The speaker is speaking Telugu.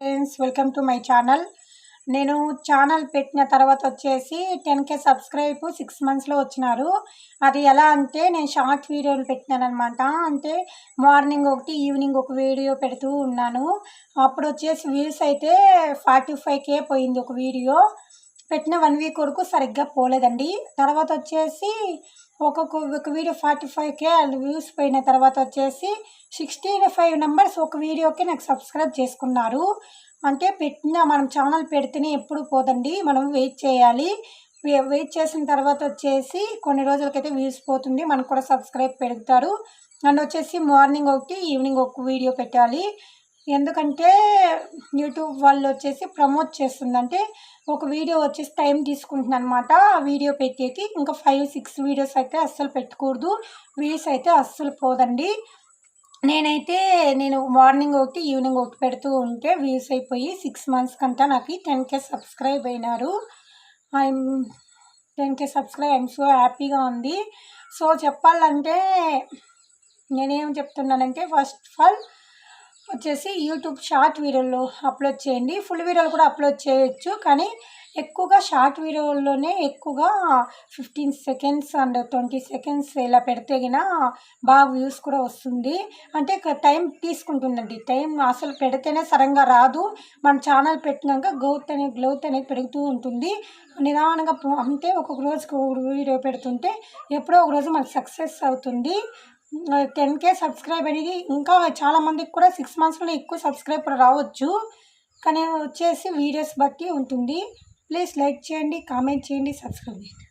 Friends welcome to my channel. నేను ఛానల్ పెట్టిన తర్వాత వచ్చేసి టెన్ కే సబ్స్క్రైబ్ సిక్స్ మంత్స్లో వచ్చినారు. అది ఎలా అంటే నేను షార్ట్ వీడియోలు పెట్టినాను అనమాట అంటే మార్నింగ్ ఒకటి ఈవినింగ్ ఒక వీడియో పెడుతూ ఉన్నాను. అప్పుడు వచ్చేసి వ్యూస్ అయితే ఫార్టీ ఫైవ్ కే పోయింది ఒక వీడియో. పెట్టిన వన్ వీక్ వరకు సరిగ్గా పోలేదండి. తర్వాత వచ్చేసి ఒక్కొక్క ఒక video forty five K views పోయిన తర్వాత వచ్చేసి సిక్స్టీ ఫైవ్ నెంబర్స్ ఒక వీడియోకి నాకు సబ్స్క్రైబ్ చేసుకున్నారు. అంటే పెట్టిన మనం ఛానల్ పెడితేనే ఎప్పుడు పోదండి. మనం వెయిట్ చేయాలి. వెయిట్ చేసిన తర్వాత వచ్చేసి కొన్ని రోజులకైతే వ్యూస్ పోతుంది. మనకు కూడా సబ్స్క్రైబ్ పెడతారు. అండ్ వచ్చేసి మార్నింగ్ ఒకటి ఈవినింగ్ ఒక వీడియో పెట్టాలి. ఎందుకంటే యూట్యూబ్ వాళ్ళు వచ్చేసి ప్రమోట్ చేస్తుందంటే ఒక వీడియో వచ్చేసి టైం తీసుకుంటుంది అనమాట ఆ వీడియో పెట్టేకి ఇంకా ఫైవ్ సిక్స్ వీడియోస్ అయితే అస్సలు పెట్టకూడదు. వ్యూస్ అయితే అస్సలు పోదండి. నేనైతే నేను మార్నింగ్ ఒకటి ఈవినింగ్ ఒకటి పెడుతూ ఉంటే వ్యూస్ అయిపోయి సిక్స్ మంత్స్ కంతా నాకు టెన్ కే సబ్స్క్రైబ్ అయినారు. I'm ten K subscribe I'm so హ్యాపీగా ఉంది. సో చెప్పాలంటే నేనేం చెప్తున్నానంటే ఫస్ట్ ఆఫ్ ఆల్ వచ్చేసి యూట్యూబ్ షార్ట్ వీడియోలు అప్లోడ్ చేయండి. ఫుల్ వీడియోలు కూడా అప్లోడ్ చేయొచ్చు. కానీ ఎక్కువగా షార్ట్ వీడియోల్లోనే ఎక్కువగా fifteen seconds and twenty seconds ఇలా పెడితే గిన బాగా వ్యూస్ కూడా వస్తుంది. అంటే టైం తీసుకుంటుందండి. టైం అసలు పెడితేనే సరంగా రాదు. మన ఛానల్ పెట్టినాక గ్రోత్ అనేది గ్రోత్ అనేది పెరుగుతూ ఉంటుంది. నిదానంగా అంటే ఒక్కొక్క రోజుకి ఒక వీడియో పెడుతుంటే ఎప్పుడో ఒక రోజు మనకు సక్సెస్ అవుతుంది. టెన్ కే సబ్స్క్రైబ్ అనేది ఇంకా చాలామందికి కూడా సిక్స్ మంత్స్లో ఎక్కువ సబ్స్క్రైబర్ రావచ్చు. కానీ వచ్చేసి వీడియోస్ బట్టి ఉంటుంది. ప్లీజ్ లైక్ చేయండి కామెంట్ చేయండి సబ్స్క్రైబ్ చేయండి.